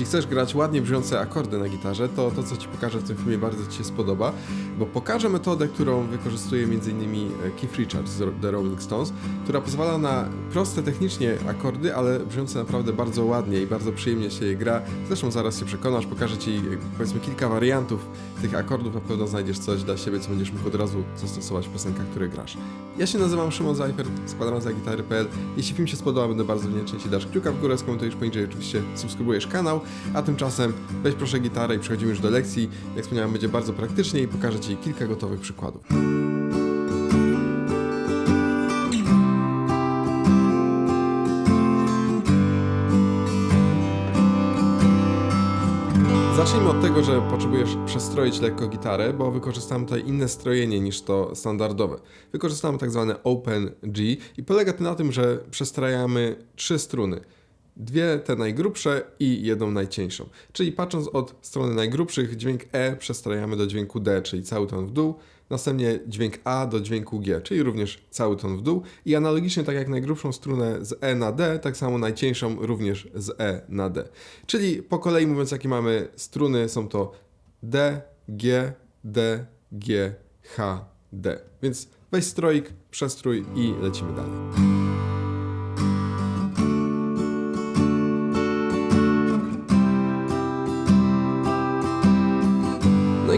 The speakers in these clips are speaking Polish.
Jeśli chcesz grać ładnie brzmiące akordy na gitarze, to to, co Ci pokażę w tym filmie, bardzo Ci się spodoba, bo pokażę metodę, którą wykorzystuje m.in. Keith Richards z The Rolling Stones, która pozwala na proste technicznie akordy, ale brzmiące naprawdę bardzo ładnie i bardzo przyjemnie się je gra. Zresztą zaraz się przekonasz, pokażę Ci powiedzmy kilka wariantów tych akordów, na pewno znajdziesz coś dla siebie, co będziesz mógł od razu zastosować w piosenkach, które grasz. Ja się nazywam Szymon Zajfert, składam za gitary.pl. Jeśli film się spodoba, będę bardzo wdzięczny, jeśli dasz kciuka w górę, skomentujesz poniżej, oczywiście subskrybujesz kanał, a tymczasem weź proszę gitarę i przechodzimy już do lekcji. Jak wspomniałem, będzie bardzo praktycznie i pokażę Ci kilka gotowych przykładów. Zacznijmy od tego, że potrzebujesz przestroić lekko gitarę, bo wykorzystamy tutaj inne strojenie niż to standardowe. Wykorzystamy tak zwane Open G i polega to na tym, że przestrajamy trzy struny. Dwie te najgrubsze i jedną najcieńszą. Czyli patrząc od strony najgrubszych, dźwięk E przestrajamy do dźwięku D, czyli cały ton w dół. Następnie dźwięk A do dźwięku G, czyli również cały ton w dół. I analogicznie, tak jak najgrubszą strunę z E na D, tak samo najcieńszą również z E na D. Czyli po kolei mówiąc, jakie mamy struny, są to D, G, D, G, H, D. Więc weź stroik, przestrój i lecimy dalej.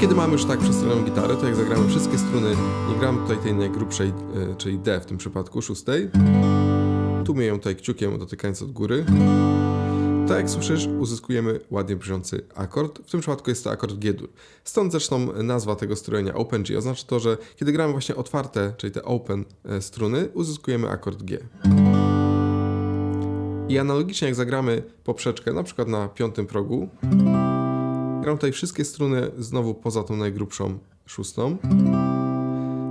Kiedy mamy już tak przestrojoną gitarę, to jak zagramy wszystkie struny, nie gramy tutaj tej najgrubszej, e, czyli D w tym przypadku, szóstej. Tu ją tutaj kciukiem dotykając od góry. Tak jak słyszysz, uzyskujemy ładnie brzmiący akord. W tym przypadku jest to akord G-dur. Stąd zresztą nazwa tego strojenia Open G. Oznacza to, że kiedy gramy właśnie otwarte, czyli te open e, struny, uzyskujemy akord G. I analogicznie jak zagramy poprzeczkę, na przykład na piątym progu, gram tutaj wszystkie struny znowu poza tą najgrubszą szóstą,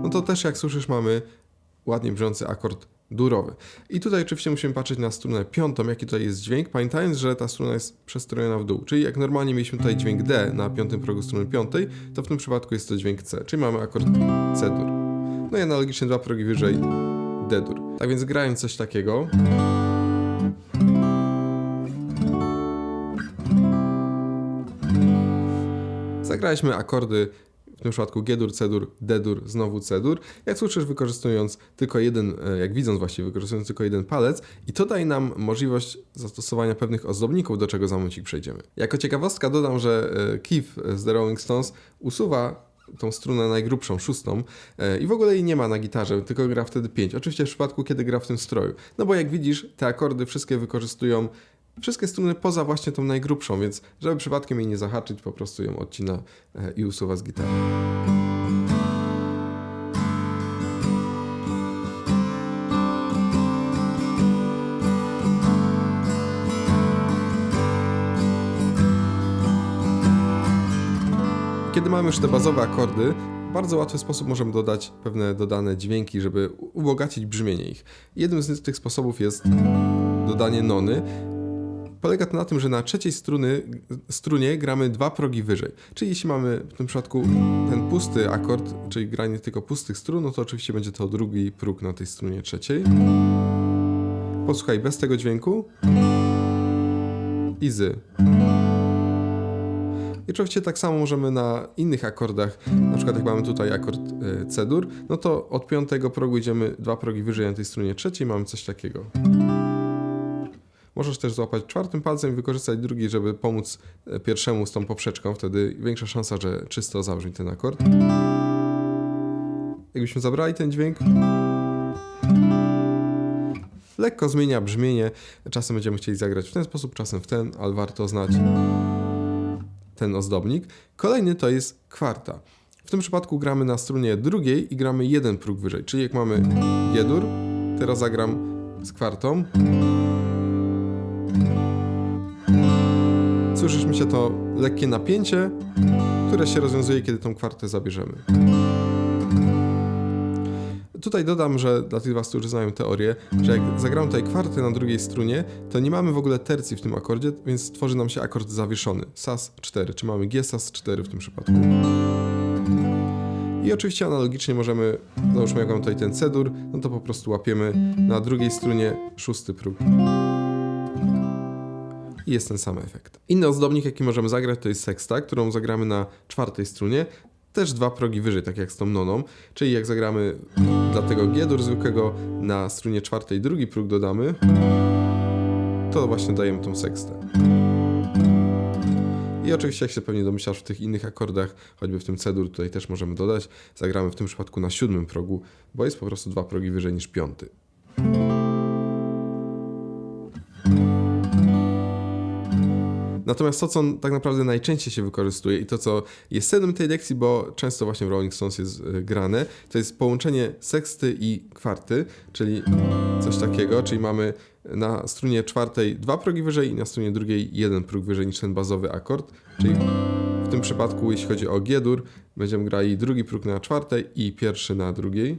no to też jak słyszysz mamy ładnie brzmiący akord durowy. I tutaj oczywiście musimy patrzeć na strunę piątą, jaki tutaj jest dźwięk, pamiętając, że ta struna jest przestrojona w dół. Czyli jak normalnie mieliśmy tutaj dźwięk D na piątym progu struny piątej, to w tym przypadku jest to dźwięk C, czyli mamy akord C-dur. No i analogicznie dwa progi wyżej D-dur. Tak więc grając coś takiego... Zagraliśmy akordy w tym przypadku G-dur, C-dur, D-dur, znowu C-dur. Jak słyszysz, wykorzystując tylko jeden, e, jak widząc właściwie, wykorzystując tylko jeden palec i to daje nam możliwość zastosowania pewnych ozdobników, do czego za momencik przejdziemy. Jako ciekawostka dodam, że e, Keith z The Rolling Stones usuwa tą strunę najgrubszą, szóstą e, i w ogóle jej nie ma na gitarze, tylko gra wtedy pięć. Oczywiście w przypadku, kiedy gra w tym stroju. No bo jak widzisz, te akordy wszystkie wykorzystują wszystkie struny poza właśnie tą najgrubszą, więc żeby przypadkiem jej nie zahaczyć, po prostu ją odcina e, i usuwa z gitary. Kiedy mamy już te bazowe akordy, w bardzo łatwy sposób możemy dodać pewne dodane dźwięki, żeby ubogacić brzmienie ich. Jednym z tych sposobów jest dodanie nony. Polega to na tym, że na trzeciej struny, strunie gramy dwa progi wyżej. Czyli jeśli mamy w tym przypadku ten pusty akord, czyli granie tylko pustych strun, no to oczywiście będzie to drugi próg na tej strunie trzeciej. Posłuchaj bez tego dźwięku. I. I oczywiście tak samo możemy na innych akordach, na przykład jak mamy tutaj akord e, C-dur, no to od piątego progu idziemy dwa progi wyżej na tej strunie trzeciej, mamy coś takiego. Możesz też złapać czwartym palcem i wykorzystać drugi, żeby pomóc e, pierwszemu z tą poprzeczką, wtedy większa szansa, że czysto zabrzmi ten akord. Jakbyśmy zabrali ten dźwięk, lekko zmienia brzmienie. Czasem będziemy chcieli zagrać w ten sposób, czasem w ten, ale warto znać ten ozdobnik. Kolejny to jest kwarta. W tym przypadku gramy na strunie drugiej i gramy jeden próg wyżej, czyli jak mamy G-dur, teraz zagram z kwartą. Słyszysz się to lekkie napięcie, które się rozwiązuje, kiedy tą kwartę zabierzemy. Tutaj dodam, że dla tych Was, którzy znają teorię, że jak zagram tutaj kwartę na drugiej strunie, to nie mamy w ogóle tercji w tym akordzie, więc tworzy nam się akord zawieszony. SAS 4, czy mamy G SAS 4 w tym przypadku. I oczywiście analogicznie możemy, załóżmy jak mam tutaj ten C-dur, no to po prostu łapiemy na drugiej strunie szósty próg. I jest ten sam efekt. Inny ozdobnik, jaki możemy zagrać, to jest seksta, którą zagramy na czwartej strunie. Też dwa progi wyżej, tak jak z tą noną, czyli jak zagramy dla tego G-dur zwykłego na strunie czwartej drugi próg dodamy, to właśnie dajemy tą sekstę. I oczywiście, jak się pewnie domyślasz, w tych innych akordach, choćby w tym C-dur, tutaj też możemy dodać. Zagramy w tym przypadku na siódmym progu, bo jest po prostu dwa progi wyżej niż piąty. Natomiast to, co tak naprawdę najczęściej się wykorzystuje i to, co jest sednem tej lekcji, bo często właśnie w Rolling Stones jest y, grane, to jest połączenie seksty i kwarty, czyli coś takiego, czyli mamy na strunie czwartej dwa progi wyżej i na strunie drugiej jeden próg wyżej niż ten bazowy akord, czyli w tym przypadku, jeśli chodzi o G-dur, będziemy grali drugi próg na czwartej i pierwszy na drugiej.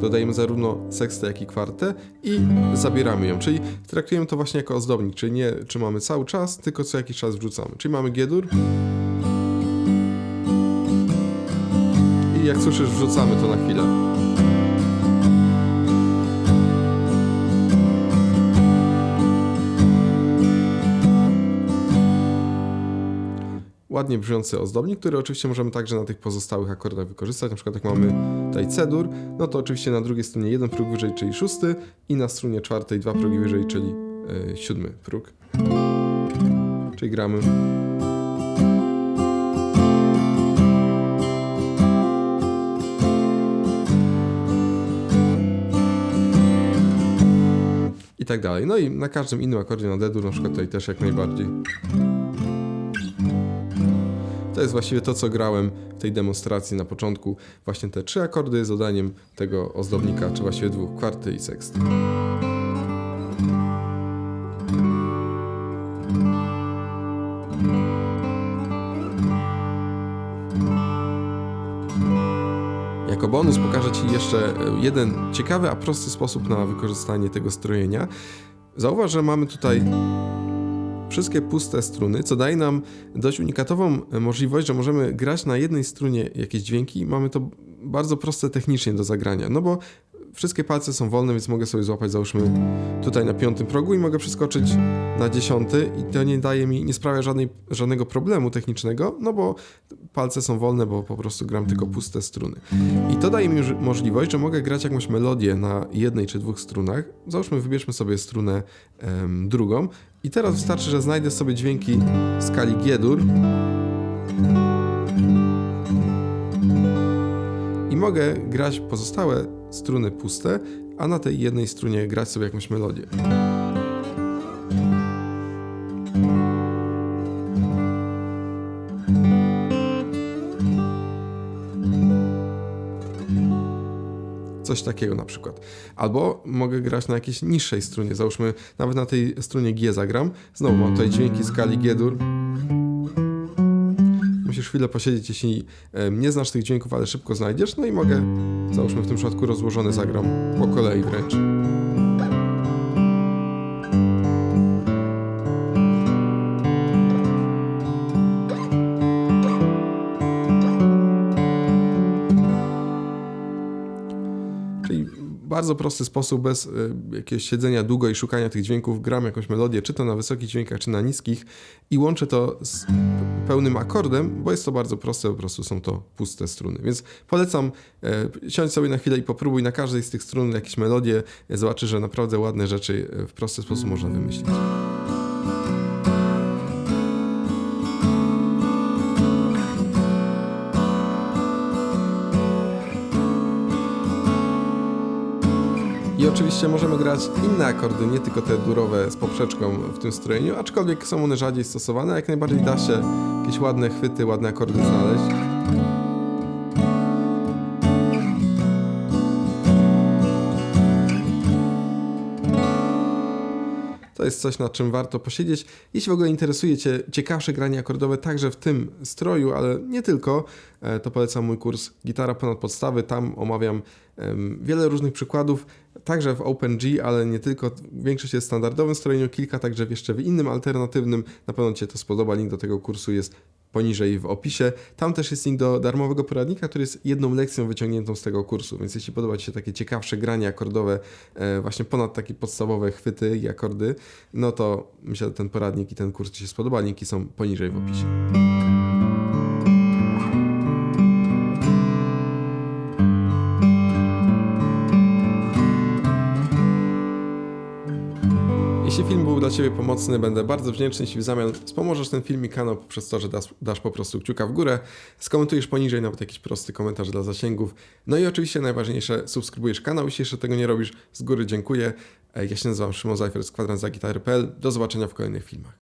Dodajemy zarówno sekstę, jak i kwartę i zabieramy ją, czyli traktujemy to właśnie jako ozdobnik, czyli nie trzymamy cały czas, tylko co jakiś czas wrzucamy. Czyli mamy G-dur i jak słyszysz wrzucamy to na chwilę. Ładnie brzmiący ozdobnik, który oczywiście możemy także na tych pozostałych akordach wykorzystać. Na przykład jak mamy tutaj C-dur, no to oczywiście na drugiej stronie jeden próg wyżej, czyli szósty i na stronie czwartej dwa progi wyżej, czyli yy, siódmy próg. Czyli gramy i tak dalej. No i na każdym innym akordzie na D-dur, na przykład tutaj też jak najbardziej. To jest właściwie to, co grałem w tej demonstracji na początku. Właśnie te trzy akordy z dodaniem tego ozdobnika, czy właściwie dwóch, kwarty i seksty. Jako bonus pokażę Ci jeszcze jeden ciekawy, a prosty sposób na wykorzystanie tego strojenia. Zauważ, że mamy tutaj wszystkie puste struny, co daje nam dość unikatową możliwość, że możemy grać na jednej strunie jakieś dźwięki. Mamy to bardzo proste technicznie do zagrania, no bo wszystkie palce są wolne, więc mogę sobie złapać załóżmy tutaj na piątym progu i mogę przeskoczyć na dziesiąty i to nie daje mi, nie sprawia żadnej, żadnego problemu technicznego, no bo palce są wolne, bo po prostu gram tylko puste struny. I to daje mi możliwość, że mogę grać jakąś melodię na jednej czy dwóch strunach. Załóżmy, wybierzmy sobie strunę um, drugą i teraz wystarczy, że znajdę sobie dźwięki skali G-dur i mogę grać pozostałe struny puste, a na tej jednej strunie grać sobie jakąś melodię. Coś takiego na przykład. Albo mogę grać na jakiejś niższej strunie. Załóżmy, nawet na tej strunie G zagram. Znowu mam tutaj dźwięki skali G-dur musisz chwilę posiedzieć, jeśli nie znasz tych dźwięków, ale szybko znajdziesz, no i mogę, załóżmy w tym przypadku rozłożony zagram po kolei wręcz. Bardzo prosty sposób, bez y, jakiegoś siedzenia długo i szukania tych dźwięków, gram jakąś melodię, czy to na wysokich dźwiękach, czy na niskich i łączę to z pełnym akordem, bo jest to bardzo proste, po prostu są to puste struny. Więc polecam e, siąść sobie na chwilę i popróbuj na każdej z tych strun jakieś melodie, zobaczysz, że naprawdę ładne rzeczy w prosty sposób można wymyślić. I oczywiście możemy grać inne akordy, nie tylko te durowe z poprzeczką w tym strojeniu, aczkolwiek są one rzadziej stosowane, jak najbardziej da się jakieś ładne chwyty, ładne akordy znaleźć. To jest coś, nad czym warto posiedzieć. Jeśli w ogóle interesuje Cię ciekawsze granie akordowe, także w tym stroju, ale nie tylko, e, to polecam mój kurs Gitara ponad podstawy. Tam omawiam wiele różnych przykładów, także w OpenG, ale nie tylko. Większość jest w standardowym strojeniu, kilka także jeszcze w innym alternatywnym. Na pewno Cię to spodoba. Link do tego kursu jest poniżej w opisie. Tam też jest link do darmowego poradnika, który jest jedną lekcją wyciągniętą z tego kursu, więc jeśli podoba Ci się takie ciekawsze granie akordowe, e, właśnie ponad takie podstawowe chwyty i akordy, no to myślę, że ten poradnik i ten kurs Ci się spodoba. Linki są poniżej w opisie. Jeśli film był dla Ciebie pomocny, będę bardzo wdzięczny, jeśli w zamian wspomożesz ten film i kanał poprzez to, że dasz, dasz po prostu kciuka w górę, skomentujesz poniżej nawet jakiś prosty komentarz dla zasięgów. No i oczywiście najważniejsze, subskrybujesz kanał, jeśli jeszcze tego nie robisz. Z góry dziękuję. Ja się nazywam Szymon Zajfer z kwadrant za gitary.pl. Do zobaczenia w kolejnych filmach.